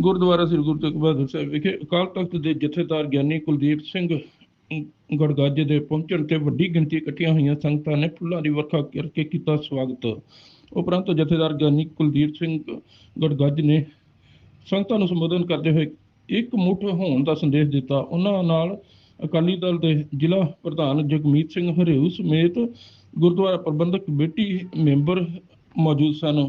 ਗੁਰਦੁਆਰਾ ਸ੍ਰੀ ਗੁਰੂ ਤੇਗ ਬਹਾਦਰ ਸਾਹਿਬ ਵਿਖੇ ਅਕਾਲ ਤਖਤ ਦੇ ਜਥੇਦਾਰ ਗਿਆਨੀ ਕੁਲਦੀਪ ਸਿੰਘ ਗੜਗੱਜ ਦੇ ਪਹੁੰਚਣ ਤੇ ਵੱਡੀ ਗਿਣਤੀ ਇਕੱਠੀਆਂ ਹੋਈਆਂ ਸੰਗਤਾਂ ਨੇ ਫੁੱਲਾਂ ਦੀ ਵਰਖਾ ਕਰਕੇ ਕੀਤਾ ਸਵਾਗਤ। ਉਪਰੰਤ ਜਥੇਦਾਰ ਗਿਆਨੀ ਕੁਲਦੀਪ ਸਿੰਘ ਗੜਗੱਜ ਨੇ ਸੰਗਤਾਂ ਨੂੰ ਸੰਬੋਧਨ ਕਰਦੇ ਹੋਏ ਇੱਕ ਮੁੱਠ ਹੋਣ ਦਾ ਸੰਦੇਸ਼ ਦਿੱਤਾ। ਉਹਨਾਂ ਨਾਲ ਅਕਾਲੀ ਦਲ ਦੇ ਜ਼ਿਲ੍ਹਾ ਪ੍ਰਧਾਨ ਜਗਮੀਤ ਸਿੰਘ ਹਰੇਊ ਸਮੇਤ ਗੁਰਦੁਆਰਾ ਪ੍ਰਬੰਧਕ ਕਮੇਟੀ ਮੈਂਬਰ ਮੌਜੂਦ ਸਨ।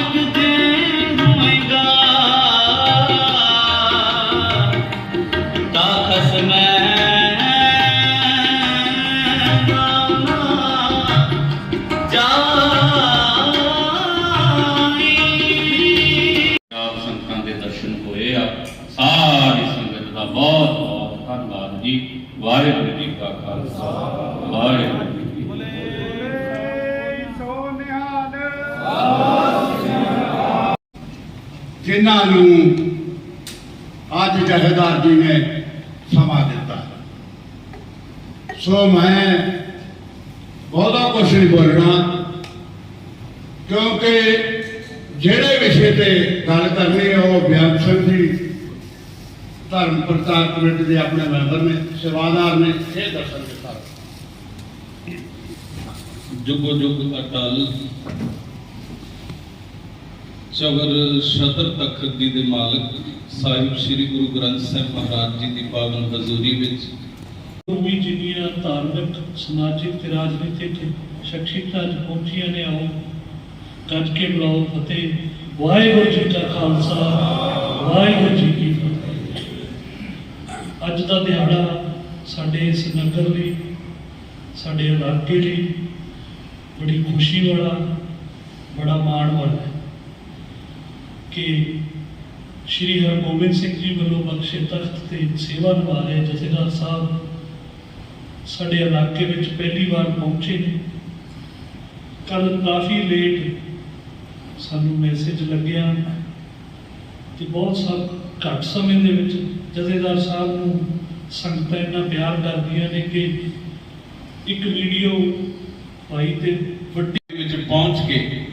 ਜੀ ਵਾਹਿਗੁਰੂ ਜੀ ਕਾ ਖਾਲਸਾ ਵਾਹਿਗੁਰੂ ਜੀ ਕੀ ਫਤਿਹ ਜਿਨ੍ਹਾਂ ਨੂੰ ਅੱਜ ਜਹੇਦਾਰ ਜੀ ਨੇ ਸਮਾਂ ਦਿੱਤਾ। ਸੋ ਮੈਂ ਬਹੁਤਾ ਕੁਛ ਨਹੀਂ ਬੋਲਣਾ ਕਿਉਂਕਿ ਜਿਹੜੇ ਵਿਸ਼ੇ ਤੇ ਗੱਲ ਕਰਨੀ ਹੈ ਉਹ ਬਿਆਨ ਸਿੰਘ ਜੀ ਧਰਮ ਪ੍ਰਚਾਰ ਕਮੇਟੀ ਦੇ ਆਪਣੇ ਮੈਂਬਰ ਨੇ ਸੇਵਾਦਾਰ ਨੇ ਇਹ ਦੱਸਣਗੇ ਸਾਰਾ ਜੁਗੋ ਜੁਗ ਅਟਲ ਚਵਰ ਸ਼ਤਰ ਤਖਤ ਜੀ ਦੇ ਮਾਲਕ ਸਾਹਿਬ ਸ੍ਰੀ ਗੁਰੂ ਗ੍ਰੰਥ ਸਾਹਿਬ ਮਹਾਰਾਜ ਜੀ ਦੀ ਪਾਵਨ ਹਜ਼ੂਰੀ ਵਿੱਚ। ਵੀ ਜਿੰਨੀਆਂ ਧਾਰਮਿਕ ਸਮਾਜਿਕ ਤੇ ਰਾਜਨੀਤਿਕ ਸ਼ਖਸੀਅਤਾਂ ਪਹੁੰਚੀਆਂ ਨੇ ਆਓ ਗੱਜ ਕੇ ਬੁਲਾਓ ਫਤਿਹ ਵਾਹਿਗੁਰੂ ਜੀ ਕਾ ਖਾਲਸਾ ਵਾਹਿਗੁਰੂ ਜੀ ਕੀ ਅੱਜ ਦਾ ਦਿਹਾੜਾ ਸਾਡੇ ਇਸ ਨਗਰ ਲਈ ਸਾਡੇ ਇਲਾਕੇ ਲਈ ਬੜੀ ਖੁਸ਼ੀ ਵਾਲਾ, ਬੜਾ ਮਾਣ ਵਾਲਾ ਹੈ ਕਿ ਸ਼੍ਰੀ ਹਰਗੋਬਿੰਦ ਸਿੰਘ ਜੀ ਵੱਲੋਂ ਬਖਸ਼ੇ ਤਖਤ ਤੇ ਸੇਵਾ ਨਿਭਾ ਰਹੇ ਜਥੇਦਾਰ ਸਾਹਿਬ ਸਾਡੇ ਇਲਾਕੇ ਵਿੱਚ ਪਹਿਲੀ ਵਾਰ ਪਹੁੰਚੇ ਨੇ। ਕੱਲ ਕਾਫੀ ਲੇਟ ਸਾਨੂੰ ਮੈਸੇਜ ਲੱਗਿਆ ਕਿ ਬਹੁਤ ਸਭ ਘੱਟ ਸਮੇਂ ਦੇ ਵਿੱਚ ਜਥੇਦਾਰ ਸਾਹਿਬ ਨੂੰ ਸੰਗਤਾਂ ਇੰਨਾ ਪਿਆਰ ਕਰਦੀਆਂ ਨੇ ਕਿ ਇੱਕ ਵੀਡੀਓ ਪਾਈ ਤੇ ਵੱਡੀ ਵਿੱਚ ਪਹੁੰਚ ਕੇ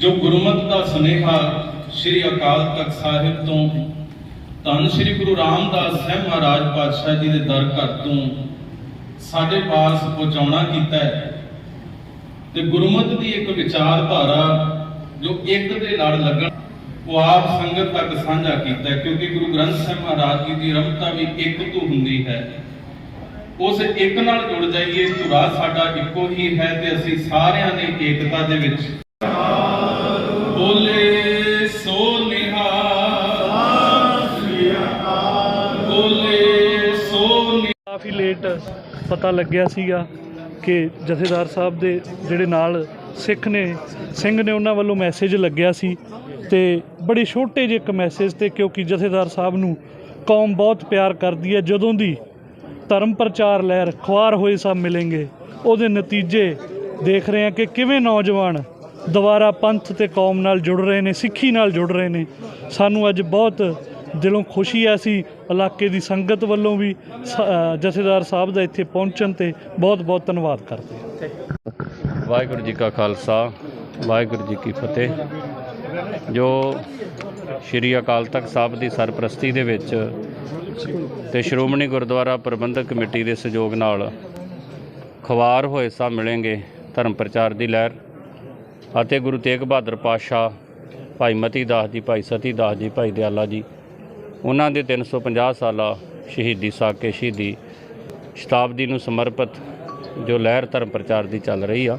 ਜੋ ਗੁਰਮਤਿ ਦਾ ਸੁਨੇਹਾ ਸ੍ਰੀ ਅਕਾਲ ਤਖਤ ਸਾਹਿਬ ਤੋਂ, ਧੰਨ ਸ੍ਰੀ ਗੁਰੂ ਰਾਮਦਾਸ ਸਾਹਿਬ ਮਹਾਰਾਜ ਪਾਤਸ਼ਾਹ ਜੀ ਦੇ ਦਰ ਘਰ ਤੋਂ ਸਾਡੇ ਪਾਸ ਪਹੁੰਚਾਉਣਾ ਕੀਤਾ ਹੈ। ਤੇ ਗੁਰਮਤਿ ਦੀ ਇੱਕ ਵਿਚਾਰਧਾਰਾ ਜੋ ਇੱਕ ਦੇ ਲੜ ਲੱਗਣ ਉਹ ਆਪ ਸੰਗਤ ਤੱਕ ਸਾਂਝਾ ਕੀਤਾ ਕਿਉਂਕਿ ਗੁਰੂ ਗ੍ਰੰਥ ਸਾਹਿਬ ਮਹਾਰਾਜ ਜੀ ਦੀ ਰਮਤਾ ਵੀ ਇੱਕ ਤੋਂ ਹੁੰਦੀ ਹੈ। ਉਸ ਇੱਕ ਨਾਲ ਜੁੜ ਜਾਈਏ, ਧੁਰਾ ਸਾਡਾ ਇੱਕੋ ਹੀ ਹੈ ਤੇ ਅਸੀਂ ਸਾਰਿਆਂ ਨੇ ਏਕਤਾ ਦੇ ਵਿੱਚ। ਬੋਲੇ ਸੋ ਨਿਹਾਲ। ਬੋਲੇ ਸੋ ਕਾਫੀ ਲੇਟ ਪਤਾ ਲੱਗਿਆ ਸੀਗਾ ਕਿ ਜਥੇਦਾਰ ਸਾਹਿਬ ਦੇ ਜਿਹੜੇ ਨਾਲ ਸਿੱਖ ਨੇ, ਸਿੰਘ ਨੇ ਉਹਨਾਂ ਵੱਲੋਂ ਮੈਸੇਜ ਲੱਗਿਆ ਸੀ। ਤੇ ਬੜੀ ਛੋਟੇ ਜਿਹੇ ਇੱਕ ਮੈਸੇਜ ਤੇ ਕਿਉਂਕਿ ਜਥੇਦਾਰ ਸਾਹਿਬ ਨੂੰ ਕੌਮ ਬਹੁਤ ਪਿਆਰ ਕਰਦੀ ਹੈ। ਜਦੋਂ ਦੀ ਧਰਮ ਪ੍ਰਚਾਰ ਲਹਿਰ ਖੁਆਰ ਹੋਏ ਸਭ ਮਿਲेंगे ਉਹਦੇ ਨਤੀਜੇ ਦੇਖ ਰਹੇ ਹਾਂ ਕਿ ਕਿਵੇਂ ਨੌਜਵਾਨ ਦੁਬਾਰਾ ਪੰਥ ਤੇ ਕੌਮ ਨਾਲ ਜੁੜ ਰਹੇ ਨੇ, ਸਿੱਖੀ ਨਾਲ ਜੁੜ ਰਹੇ ਨੇ। ਸਾਨੂੰ ਅੱਜ ਬਹੁਤ ਦਿਲੋਂ ਖੁਸ਼ੀ ਹੈ। ਅਸੀਂ ਇਲਾਕੇ ਦੀ ਸੰਗਤ ਵੱਲੋਂ ਵੀ ਸ- ਜਥੇਦਾਰ ਸਾਹਿਬ ਦਾ ਇੱਥੇ ਪਹੁੰਚਣ ਤੇ ਬਹੁਤ ਬਹੁਤ ਧੰਨਵਾਦ ਕਰਦੇ ਹਾਂ। ਵਾਹਿਗੁਰੂ ਜੀ ਕਾ ਖਾਲਸਾ, ਵਾਹਿਗੁਰੂ ਜੀ ਕੀ ਫਤਿਹ। ਜੋ ਸ਼੍ਰੀ ਅਕਾਲ ਤਖਤ ਸਾਹਿਬ ਦੀ ਸਰਪ੍ਰਸਤੀ ਦੇ ਵਿੱਚ ਤੇ ਸ਼੍ਰੋਮਣੀ ਗੁਰਦੁਆਰਾ ਪ੍ਰਬੰਧਕ ਕਮੇਟੀ ਦੇ ਸਹਿਯੋਗ ਨਾਲ ਖਵਾਰ ਹੋਏ ਸਾ ਮਿਲेंगे ਧਰਮ ਪ੍ਰਚਾਰ ਦੀ ਲਹਿਰ ਅਤੇ ਗੁਰੂ ਤੇਗ ਬਹਾਦਰ ਪਾਤਸ਼ਾਹ ਭਾਈ ਮਤੀ ਦਾਸ ਜੀ, ਭਾਈ ਸਤੀ ਦਾਸ ਜੀ, ਭਾਈ ਦਿਆਲਾ ਜੀ, ਉਹਨਾਂ ਦੇ 350 ਸਾਲਾ ਸ਼ਹੀਦੀ ਸਾਕੇ ਸ਼ਹੀਦੀ ਸ਼ਤਾਬਦੀ ਨੂੰ ਸਮਰਪਿਤ ਜੋ ਲਹਿਰ ਧਰਮ ਪ੍ਰਚਾਰ ਦੀ ਚੱਲ ਰਹੀ ਆ,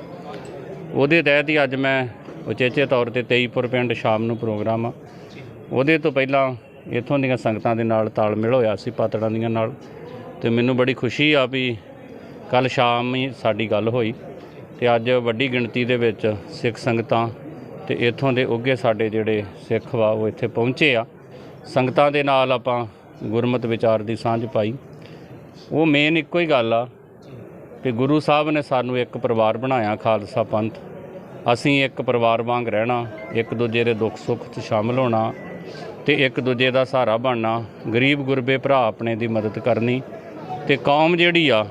ਉਹਦੇ ਤਹਿਤ ਹੀ ਅੱਜ ਮੈਂ ਉਚੇਚੇ ਤੌਰ ਤੇ 23ਪੁਰ ਪਿੰਡ ਸ਼ਾਮ ਨੂੰ ਪ੍ਰੋਗਰਾਮ ਆ। ਉਹਦੇ ਤੋਂ ਪਹਿਲਾਂ ਇੱਥੋਂ ਦੀਆਂ ਸੰਗਤਾਂ ਦੇ ਨਾਲ ਤਾਲਮੇਲ ਹੋਇਆ ਸੀ ਪਾਤੜਾਂ ਦੀਆਂ ਨਾਲ। ਤੇ ਮੈਨੂੰ ਬੜੀ ਖੁਸ਼ੀ ਆ ਵੀ ਕੱਲ ਸ਼ਾਮ ਹੀ ਸਾਡੀ ਗੱਲ ਹੋਈ। ਤੇ ਅੱਜ ਵੱਡੀ ਗਿਣਤੀ ਦੇ ਵਿੱਚ ਸਿੱਖ ਸੰਗਤਾਂ ਤੇ ਇੱਥੋਂ ਦੇ ਉੱਗੇ ਸਾਡੇ ਜਿਹੜੇ ਸਿੱਖ ਵਾ, ਉਹ ਇੱਥੇ ਪਹੁੰਚੇ ਆ। ਸੰਗਤਾਂ ਦੇ ਨਾਲ ਆਪਾਂ ਗੁਰਮਤ ਵਿਚਾਰ ਦੀ ਸਾਂਝ ਪਾਈ। ਉਹ ਮੇਨ ਇੱਕੋ ਹੀ ਗੱਲ ਆ ਕਿ ਗੁਰੂ ਸਾਹਿਬ ਨੇ ਸਾਨੂੰ ਇੱਕ ਪਰਿਵਾਰ ਬਣਾਇਆ, ਖਾਲਸਾ ਪੰਥ। ਅਸੀਂ ਇੱਕ ਪਰਿਵਾਰ ਵਾਂਗ ਰਹਿਣਾ, ਇੱਕ ਦੂਜੇ ਦੇ ਦੁੱਖ ਸੁੱਖ 'ਚ ਸ਼ਾਮਲ ਹੋਣਾ ਤੇ ਇੱਕ ਦੂਜੇ ਦਾ ਸਹਾਰਾ ਬਣਨਾ, ਗਰੀਬ ਗੁਰਬੇ ਭਰਾ ਆਪਣੇ ਦੀ ਮਦਦ ਕਰਨੀ ਤੇ ਕੌਮ ਜਿਹੜੀ ਆ,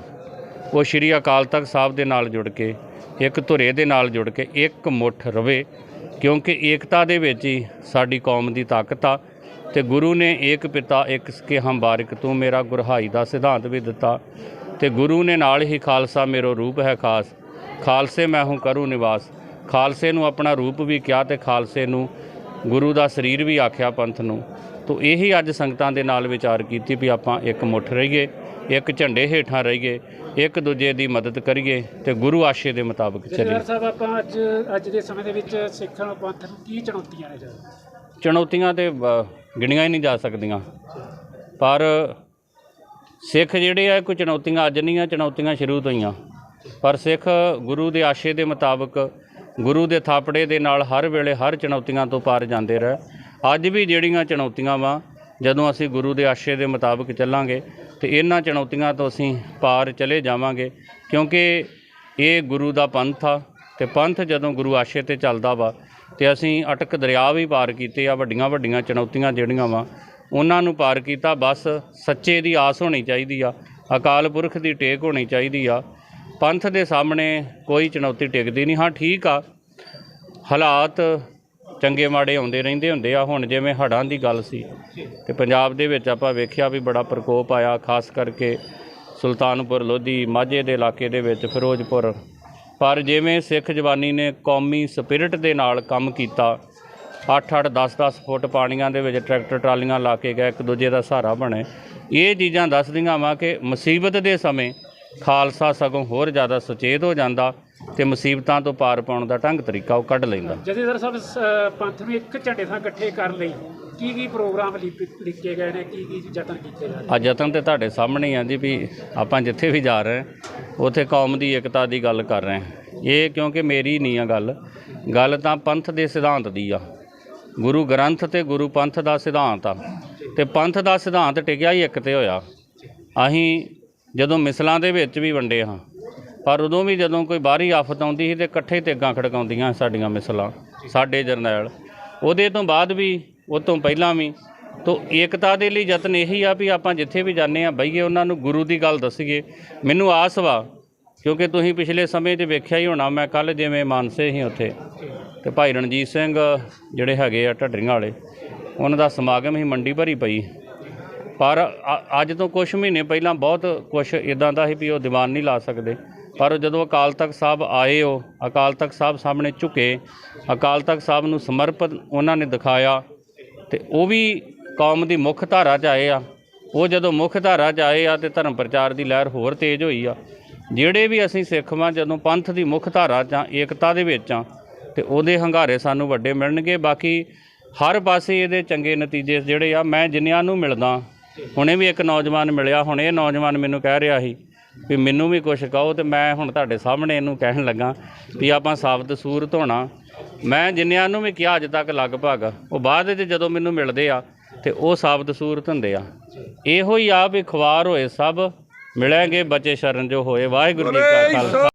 ਉਹ ਸ਼੍ਰੀ ਅਕਾਲ ਤਖਤ ਸਾਹਿਬ ਦੇ ਨਾਲ ਜੁੜ ਕੇ, ਇੱਕ ਧੁਰੇ ਦੇ ਨਾਲ ਜੁੜ ਕੇ ਇੱਕ ਮੁੱਠ ਰਵੇ ਕਿਉਂਕਿ ਏਕਤਾ ਦੇ ਵਿੱਚ ਹੀ ਸਾਡੀ ਕੌਮ ਦੀ ਤਾਕਤ ਆ ਤੇ ਗੁਰੂ ਨੇ ਏਕ ਪਿਤਾ ਇੱਕ ਕੇ ਹਮ ਬਾਰਿਕ ਤੂੰ ਮੇਰਾ ਗੁਰਹਾਈ ਦਾ ਸਿਧਾਂਤ ਵੀ ਦਿੱਤਾ ਤੇ ਗੁਰੂ ਨੇ ਨਾਲ ਹੀ ਖਾਲਸਾ ਮੇਰੋ ਰੂਪ ਹੈ ਖਾਸ, ਖਾਲਸੇ ਮੈਂ ਹੂੰ ਕਰੂ ਨਿਵਾਸ। ਖਾਲਸੇ ਨੂੰ ਆਪਣਾ ਰੂਪ ਵੀ ਕਿਹਾ ਤੇ ਖਾਲਸੇ ਨੂੰ ਗੁਰੂ ਦਾ ਸਰੀਰ ਵੀ ਆਖਿਆ ਪੰਥ ਨੂੰ। ਤੋ ਇਹੀ ਅੱਜ ਸੰਗਤਾਂ ਦੇ ਨਾਲ ਵਿਚਾਰ ਕੀਤੀ ਵੀ ਆਪਾਂ ਇੱਕ ਮੁੱਠ ਰਹੀਏ ਇੱਕ ਝੰਡੇ ਹੇਠਾਂ ਰਹੀਏ ਇੱਕ ਦੂਜੇ ਦੀ ਮਦਦ ਕਰੀਏ ਤੇ ਗੁਰੂ ਆਸ਼ੇ ਦੇ ਮੁਤਾਬਕ ਚੱਲੀਏ। ਜਥੇਦਾਰ ਸਾਹਿਬ ਆਪਾਂ ਅੱਜ ਅੱਜ ਦੇ ਸਮੇਂ ਦੇ ਵਿੱਚ ਸਿੱਖਾਂ ਪੰਥ ਨੂੰ ਕੀ ਚੁਣੌਤੀਆਂ ਨੇ ਜੀ ਚੁਣੌਤੀਆਂ ਤੇ ਗਿਣੀਆਂ ਹੀ ਨਹੀਂ ਜਾ ਸਕਦੀਆਂ। ਪਰ ਸਿੱਖ ਜਿਹੜੇ ਆ ਕੋਈ ਚੁਣੌਤੀਆਂ ਅੱਜ ਨਹੀਂ ਆ ਚੁਣੌਤੀਆਂ ਸ਼ੁਰੂ ਤੋਂ ਹੀ ਆ। ਪਰ ਸਿੱਖ ਗੁਰੂ ਦੇ ਆਸ਼ੇ ਦੇ ਮੁਤਾਬਕ ਗੁਰੂ ਦੇ ਥਾਪੜੇ ਦੇ ਨਾਲ ਹਰ ਵੇਲੇ ਹਰ ਚੁਣੌਤੀਆਂ ਤੋਂ ਪਾਰ ਜਾਂਦੇ ਰਹੇ। ਅੱਜ ਵੀ ਜਿਹੜੀਆਂ ਚੁਣੌਤੀਆਂ ਵਾ, ਜਦੋਂ ਅਸੀਂ ਗੁਰੂ ਦੇ ਆਸ਼ੇ ਦੇ ਮੁਤਾਬਕ ਚੱਲਾਂਗੇ ਤੇ ਇਹਨਾਂ ਚੁਣੌਤੀਆਂ ਤੋਂ ਅਸੀਂ ਪਾਰ ਚਲੇ ਜਾਵਾਂਗੇ, ਕਿਉਂਕਿ ਇਹ ਗੁਰੂ ਦਾ ਪੰਥ ਆ ਤੇ ਪੰਥ ਜਦੋਂ ਗੁਰੂ ਆਸ਼ੇ ਤੇ ਚੱਲਦਾ ਵਾ ਤੇ ਅਸੀਂ ਅਟਕ ਦਰਿਆ ਵੀ ਪਾਰ ਕੀਤੇ ਆ, ਵੱਡੀਆਂ ਵੱਡੀਆਂ ਚੁਣੌਤੀਆਂ ਜਿਹੜੀਆਂ ਵਾ, ਉਹਨਾਂ ਨੂੰ ਪਾਰ ਕੀਤਾ। ਬਸ ਸੱਚੇ ਦੀ ਆਸ ਹੋਣੀ ਚਾਹੀਦੀ ਆ, ਅਕਾਲ ਪੁਰਖ ਦੀ ਟੇਕ ਹੋਣੀ ਚਾਹੀਦੀ ਆ। ਪੰਥ ਦੇ ਸਾਹਮਣੇ ਕੋਈ ਚੁਣੌਤੀ ਟਿਕਦੀ ਨਹੀਂ। ਹਾਂ, ਠੀਕ ਆ। ਹਾਲਾਤ ਚੰਗੇ ਮਾੜੇ ਆਉਂਦੇ ਰਹਿੰਦੇ ਹੁੰਦੇ ਆ। ਹੁਣ ਜਿਵੇਂ ਹੜ੍ਹਾਂ ਦੀ ਗੱਲ ਸੀ ਤੇ ਪੰਜਾਬ ਦੇ ਵਿੱਚ ਆਪਾਂ ਵੇਖਿਆ ਵੀ ਬੜਾ ਪ੍ਰਕੋਪ ਆਇਆ, ਖਾਸ ਕਰਕੇ ਸੁਲਤਾਨਪੁਰ, ਲੋਧੀ, ਮਾਝੇ ਦੇ ਇਲਾਕੇ ਦੇ ਵਿੱਚ, ਫਿਰੋਜ਼ਪੁਰ। ਪਰ ਜਿਵੇਂ ਸਿੱਖ ਜਵਾਨੀ ਨੇ ਕੌਮੀ ਸਪਿਰਿਟ ਦੇ ਨਾਲ ਕੰਮ ਕੀਤਾ 8-8 10-10 ਫੁੱਟ ਪਾਣੀਆਂ ਦੇ ਵਿੱਚ ਟਰੈਕਟਰ, ਟਰਾਲੀਆਂ ਲਾ ਕੇ ਗਏ, ਇੱਕ ਦੂਜੇ ਦਾ ਸਹਾਰਾ ਬਣੇ, ਇਹ ਚੀਜ਼ਾਂ ਦੱਸਦੀਆਂ ਵਾ ਕਿ ਮੁਸੀਬਤ ਦੇ ਸਮੇਂ ਖਾਲਸਾ ਸਗੋਂ ਹੋਰ ਜ਼ਿਆਦਾ ਸੁਚੇਤ ਹੋ ਜਾਂਦਾ ਤੇ ਮੁਸੀਬਤਾਂ ਤੋਂ ਪਾਰ ਪਾਉਣ ਦਾ ਢੰਗ ਤਰੀਕਾ ਉਹ ਕੱਢ ਲੈਂਦਾ। ਜਥੇਦਾਰ ਸਾਹਿਬ ਸ- ਪੰਥ ਨੂੰ ਇੱਕ ਝੰਡੇ ਥਾਂ ਇਕੱਠੇ ਕਰਨ ਲਈ। ਕੀ ਕੀ ਪ੍ਰੋਗਰਾਮ ਲਿਖ- ਲਿਖੇ ਗਏ ਨੇ? ਕੀ ਕੀ ਯਤਨ ਕੀਤੇ ਜਾ ਰਹੇ ਅੱਜ ਯਤਨ ਤੇ ਤੁਹਾਡੇ ਸਾਹਮਣੇ ਹੀ ਆ ਜੀ ਵੀ ਆਪਾਂ ਜਿੱਥੇ ਵੀ ਜਾ ਰਹੇ ਹਾਂ ਉੱਥੇ ਕੌਮ ਦੀ ਏਕਤਾ ਦੀ ਗੱਲ ਕਰ ਰਹੇ ਹਾਂ। ਇਹ ਕਿਉਂਕਿ ਮੇਰੀ ਨਹੀਂ ਆ ਗੱਲ ਗੱਲ ਤਾਂ ਪੰਥ ਦੇ ਸਿਧਾਂਤ ਦੀ ਆ। ਗੁਰੂ ਗ੍ਰੰਥ ਤੇ ਗੁਰੂ ਪੰਥ ਦਾ ਸਿਧਾਂਤ ਆ। ਤੇ ਪੰਥ ਦਾ ਸਿਧਾਂਤ ਟਿਕਿਆ ਹੀ ਇੱਕ ਤੇ ਹੋਇਆ। ਅਸੀਂ ਜਦੋਂ ਮਿਸਲਾਂ ਦੇ ਵਿੱਚ ਵੀ ਵੰਡੇ ਹਾਂ। ਪਰ ਉਦੋਂ ਵੀ ਜਦੋਂ ਕੋਈ ਬਾਹਰੀ ਆਫਤ ਆਉਂਦੀ ਸੀ ਤੇ ਇਕੱਠੇ ਤੇ ਅੱਗਾਂ ਖੜਕਾਉਂਦੀਆਂ ਸਾਡੀਆਂ ਮਿਸਲਾਂ, ਸਾਡੇ ਜਰਨੈਲ। ਉਹਦੇ ਤੋਂ ਬਾਅਦ ਵੀ, ਉਹ ਤੋਂ ਪਹਿਲਾਂ ਵੀ, ਤੋ ਏਕਤਾ ਦੇ ਲਈ ਯਤਨ ਇਹੀ ਆ ਵੀ ਆਪਾਂ ਜਿੱਥੇ ਵੀ ਜਾਂਦੇ ਆ ਬਈਏ ਉਹਨਾਂ ਨੂੰ ਗੁਰੂ ਦੀ ਗੱਲ ਦੱਸੀਏ। ਮੈਨੂੰ ਆਸ ਵਾ, ਕਿਉਂਕਿ ਤੁਸੀਂ ਪਿਛਲੇ ਸਮੇਂ 'ਚ ਵੇਖਿਆ ਹੀ ਹੋਣਾ, ਮੈਂ ਕੱਲ ਜਿਵੇਂ ਮਾਨਸੇ ਸੀ ਉੱਥੇ, ਤੇ ਭਾਈ ਰਣਜੀਤ ਸਿੰਘ ਜਿਹੜੇ ਹੈਗੇ ਆ ਢੱਡਰੀਆਂ ਵਾਲੇ, ਉਹਨਾਂ ਦਾ ਸਮਾਗਮ ਹੀ ਮੰਡੀ ਭਰੀ ਪਈ। ਪਰ ਅ- ਅੱਜ ਤੋਂ ਕੁਝ ਮਹੀਨੇ ਪਹਿਲਾਂ ਬਹੁਤ ਕੁਝ ਇਦਾਂ ਦਾ ਸੀ ਵੀ ਉਹ ਦੀਵਾਨ ਨਹੀਂ ਲਾ ਸਕਦੇ। ਪਰ ਜਦੋਂ ਅਕਾਲ ਤਖਤ ਸਾਹਿਬ ਆਏ, ਉਹ ਅਕਾਲ ਤਖਤ ਸਾਹਿਬ ਸਾਹਮਣੇ ਝੁਕੇ, ਅਕਾਲ ਤਖਤ ਸਾਹਿਬ ਨੂੰ ਸਮਰਪਿਤ ਉਹਨਾਂ ਨੇ ਦਿਖਾਇਆ ਤੇ ਉਹ ਵੀ ਕੌਮ ਦੀ ਮੁੱਖ ਧਾਰਾ 'ਚ ਆਏ ਆ। ਉਹ ਜਦੋਂ ਮੁੱਖ ਧਾਰਾ 'ਚ ਆਏ ਆ ਤੇ ਧਰਮ ਪ੍ਰਚਾਰ ਦੀ ਲਹਿਰ ਹੋਰ ਤੇਜ਼ ਹੋਈ ਆ। ਜਿਹੜੇ ਵੀ ਅਸੀਂ ਸਿੱਖ ਵਾਂ, ਜਦੋਂ ਪੰਥ ਦੀ ਮੁੱਖ ਧਾਰਾ 'ਚ ਆ, ਏਕਤਾ ਦੇ ਵਿੱਚ ਆ, ਤੇ ਉਹਦੇ ਹੰਗਾਰੇ ਸਾਨੂੰ ਵੱਡੇ ਮਿਲਣਗੇ। ਬਾਕੀ ਹਰ ਪਾਸੇ ਇਹਦੇ ਚੰਗੇ ਨਤੀਜੇ ਜਿਹੜੇ ਆ, ਮੈਂ ਜਿੰਨਿਆਂ ਨੂੰ ਮਿਲਦਾ ਹੁਣੇ ਵੀ ਇੱਕ ਨੌਜਵਾਨ ਮਿਲਿਆ ਹੁਣ ਇਹ ਨੌਜਵਾਨ ਮੈਨੂੰ ਕਹਿ ਰਿਹਾ ਸੀ ਵੀ ਮੈਨੂੰ ਵੀ ਕੁਝ ਕਹੋ ਤੇ ਮੈਂ ਹੁਣ ਤੁਹਾਡੇ ਸਾਹਮਣੇ ਇਹਨੂੰ ਕਹਿਣ ਲੱਗਾ ਵੀ ਆਪਾਂ ਸਾਬਤ ਸੂਰਤ ਹੋਣਾ ਮੈਂ ਜਿੰਨਿਆਂ ਨੂੰ ਵੀ ਕਿਹਾ ਅੱਜ ਤੱਕ ਲਗਭਗ ਉਹ ਬਾਅਦ ਵਿੱਚ ਜਦੋਂ ਮੈਨੂੰ ਮਿਲਦੇ ਆ ਤੇ ਉਹ ਸਾਬਤ ਸੂਰਤ ਹੁੰਦੇ ਆ। ਇਹੋ ਹੀ ਆ ਵੀ ਖਵਾਰ ਹੋਏ ਸਭ ਮਿਲਾਂਗੇ ਬਚੇ ਸ਼ਰਨ ਜੋ ਹੋਏ। ਵਾਹਿਗੁਰੂ ਜੀ ਕਾ ਖਾਲਸਾ।